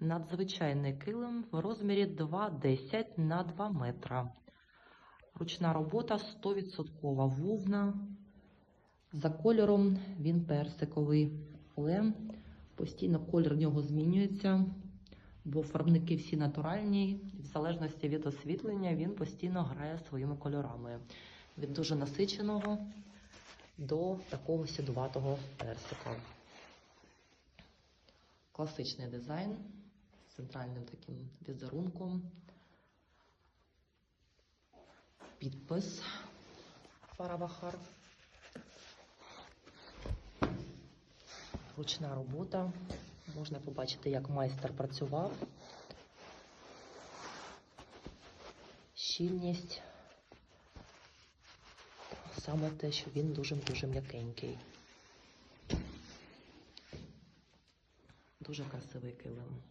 Надзвичайний килим в розмірі 2,10 на 2 метра. Ручна робота 100% вовна. За кольором він персиковий, але постійно колір в нього змінюється, бо фарбники всі натуральні. і В залежності від освітлення він постійно грає своїми кольорами. Від дуже насиченого до такого сідуватого персика. Класичний дизайн центральним таким візерунком. Підпис Фарабахар. Ручна робота. Можна побачити, як майстер працював. Щільність. Саме те, що він дуже-дуже м'якенький. Дуже красивий килим.